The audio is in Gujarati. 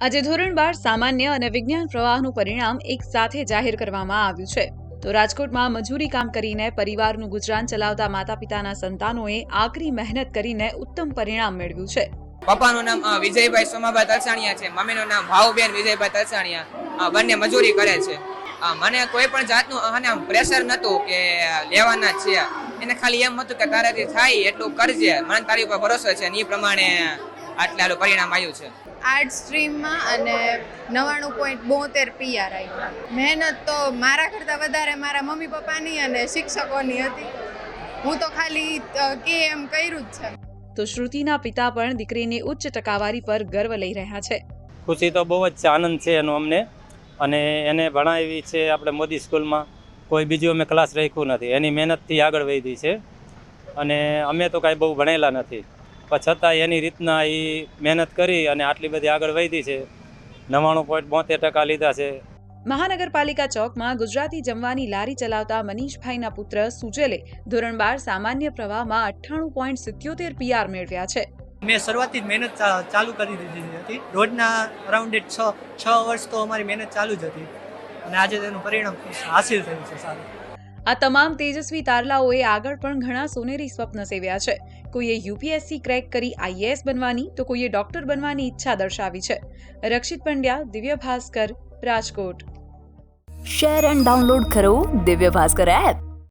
આજે ધોરણ બાર સામાન્ય અને વિજ્ઞાન પ્રવાહનું પરિણામ એક સાથે જાહેર કરવામાં આવ્યું છે. તો રાજકોટમાં મજૂરી કામ કરીને પરિવારનું ગુજરાન ચલાવતા માતા પિતાના સંતાનોએ આકરી મહેનત કરીને ઉત્તમ પરિણામ મેળવ્યું છે. પપ્પાનું નામ વિજયભાઈ સોમાભાઈ તલસાણિયા છે. મમ્મીનું નામ ભાવબેન વિજયભાઈ તલસાણિયા. બંને મજૂરી કરે છે. મને કોઈ પણ જાતનું આને પ્રેશર નહોતું કે લેવાના છે. એને ખાલી એમ હતું કે તારાથી થાય એટલું કરજે. મને તારી ઉપર ભરોસો છે અને એ પ્રમાણે આટલાનું પરિણામ આવ્યું છે. આર્ટ સ્ટ્રીમમાં અને નવ્વાણું પોઈન્ટ બોતેર પીઆર આવ્યું મહેનત તો મારા કરતાં વધારે મારા મમ્મી પપ્પાની અને શિક્ષકોની હતી. હું તો ખાલી કે એમ કર્યું જ છે. તો શ્રુતિના પિતા પણ દીકરીની ઉચ્ચ ટકાવારી પર ગર્વ લઈ રહ્યા છે. ખુશી તો બહુ જ આનંદ છે એનો અમને. અને એને ભણાવી છે આપણે મોદી સ્કૂલમાં. કોઈ બીજું અમે ક્લાસ રાખ્યું નથી. એની મહેનતથી આગળ વધી છે. અને અમે તો કાંઈ બહુ ભણેલા નથી. પણ છતાં એની રીતના એ મહેનત કરી અને આટલી બધી આગળ વધી છે. નવ્વાણું પોઈન્ટ બોતેર ટકા લીધા છે. મહાનગરપાલિકા ચોકમાં ગુજરાતી જમવાની લારી ચલાવતા મનીષભાઈના પુત્ર સુજેલે ધોરણ બાર સામાન્ય પ્રવાહમાં અઠ્ઠાણું પોઈન્ટ સિત્યોતેર પીઆર મેળવ્યા છે. મેં શરૂઆતથી જ મહેનત ચા- ચાલુ કરી દીધી હતી. રોજના અરાઉન્ડ છ છ વર્ષ તો અમારી મહેનત ચાલુ જ હતી. અને આજે તેનું પરિણામ હાસિલ થયું છે સારું. આ તમામ તેજસ્વી તારલાઓએ આગળ પણ ઘણા સોનેરી સ્વપ્ન સેવ્યા છે. કોઈએ યુપીએસસી ક્રેક કરી આઈએએસ બનવાની, તો કોઈએ ડોક્ટર બનવાની ઈચ્છા દર્શાવી છે. Rakshit Pandya, Divya Bhaskar, Rajkot. Share and download કરો દિવ્ય ભાસ્કર એપ.